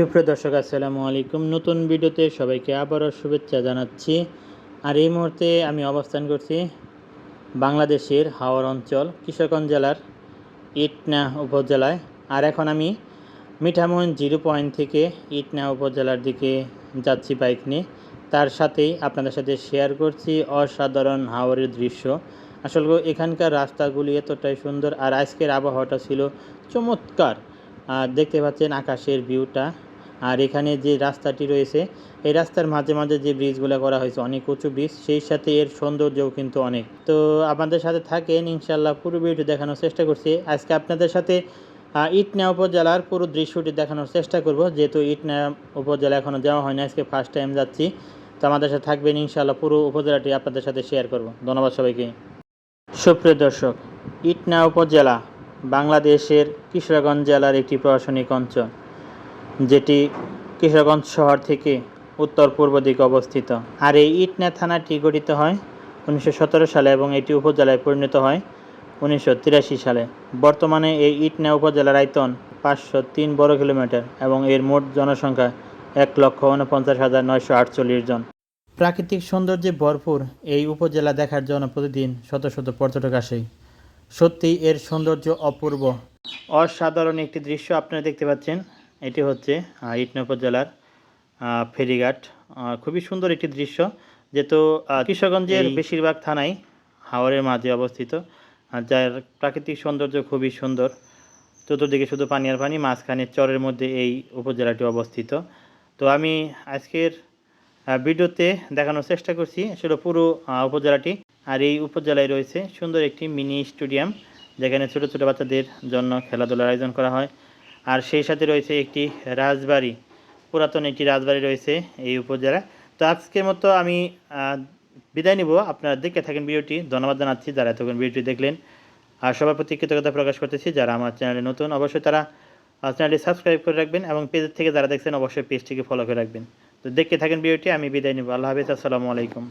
সুপ্রিয় দর্শক, আসসালামু আলাইকুম। নতুন ভিডিওতে সবাইকে আবারও শুভেচ্ছা জানাচ্ছি। আর এই মুহূর্তে আমি অবস্থান করছি বাংলাদেশের হাওড় অঞ্চল, কিশোরগঞ্জ জেলার ইটনা উপজেলায়। আর এখন আমি মিঠামন জিরো পয়েন্ট থেকে ইটনা উপজেলার দিকে যাচ্ছি বাইক নিয়ে। তার সাথেই আপনাদের সাথে শেয়ার করছি অসাধারণ হাওড়ের দৃশ্য। আসলে এখানকার রাস্তাগুলি এতটাই সুন্দর। আর আজকের আবহাওয়াটা ছিল চমৎকার। আর দেখতে পাচ্ছেন আকাশের ভিউটা আর এখানে যে রাস্তাটি রয়েছে, এই রাস্তার মাঝে মাঝে যে ব্রিজগুলো করা হয়েছে, অনেক উঁচু ব্রিজ, সেই সাথে এর সৌন্দর্যও কিন্তু অনেক। তো আপনাদের সাথে থাকেন ইনশাল্লাহ পুরো ভিডিও দেখানোর চেষ্টা করছি। আজকে আপনাদের সাথে ইটনা উপজেলার পুরো দৃশ্যটি দেখানোর চেষ্টা করব। যেহেতু ইটনা উপজেলা এখনও যাওয়া হয়নি, আজকে ফার্স্ট টাইম যাচ্ছি। তো আমাদের সাথে থাকবেন ইনশাল্লাহ পুরো উপজেলাটি আপনাদের সাথে শেয়ার করব। ধন্যবাদ সবাইকে। সুপ্রিয় দর্শক, ইটনা উপজেলা বাংলাদেশের কিশোরগঞ্জ জেলার একটি প্রশাসনিক অঞ্চল। যেটি কিশোরগঞ্জ শহর থেকে উত্তর পূর্ব দিকে অবস্থিত। আর এই ইটনা থানাটি গঠিত হয় উনিশশো সতেরো সালে এবং এটি উপজেলায় পরিণত হয় উনিশশো তিরাশি সালে। বর্তমানে এই ইটনা উপজেলার আয়তন পাঁচশো তিন বর্গ কিলোমিটার এবং এর মোট জনসংখ্যা এক লক্ষ উনপঞ্চাশ হাজার নয়শো আটচল্লিশ জন। প্রাকৃতিক সৌন্দর্যে ভরপুর এই উপজেলা দেখার জন্য প্রতিদিন শত শত পর্যটক আসে। সত্যি এর সৌন্দর্য অপূর্ব। অসাধারণ একটি দৃশ্য আপনারা দেখতে পাচ্ছেন। এটি হচ্ছে ইটনা উপজেলার ফেরিঘাট। খুবই সুন্দর একটি দৃশ্য। যেহেতু কিশোরগঞ্জের বেশিরভাগ থানাই হাওরের মাঝে অবস্থিত। আর যার প্রাকৃতিক সৌন্দর্য খুবই সুন্দর। চতুর্দিকে শুধু পানি আর পানি মাঝখানে চরের মধ্যে এই উপজেলাটি অবস্থিত। তো আমি আজকের ভিডিওতে দেখানোর চেষ্টা করছি আসলে পুরো উপজেলাটি। আর এই উপজেলায় রয়েছে সুন্দর একটি মিনি স্টেডিয়াম যেখানে ছোট ছোট বাচ্চাদের জন্য খেলাধুলার আয়োজন করা হয়। আর সেই সাথে রয়েছে একটি রাজবাড়ি। পুরাতন একটি রাজবাড়ি রয়েছে এই উপজেলায় তো আজকের মতো আমি বিদায় নিব। আপনারা দেখে থাকেন ভিডিওটি। ধন্যবাদ জানাচ্ছি যারা এতক্ষণ ভিডিওটি দেখলেন। আর সবার প্রতি কৃতজ্ঞতা প্রকাশ করতেছি। যারা আমার চ্যানেলে নতুন, অবশ্যই তারা চ্যানেলটি সাবস্ক্রাইব করে রাখবেন এবং পেজ থেকে যারা দেখছেন, অবশ্যই পেজটিকে ফলো করে রাখবেন। তো দেখতে থাকেন ভিডিওটি। আমি বিদায় নিব। আল্লাহ হাফিজ। আসসালামু আলাইকুম।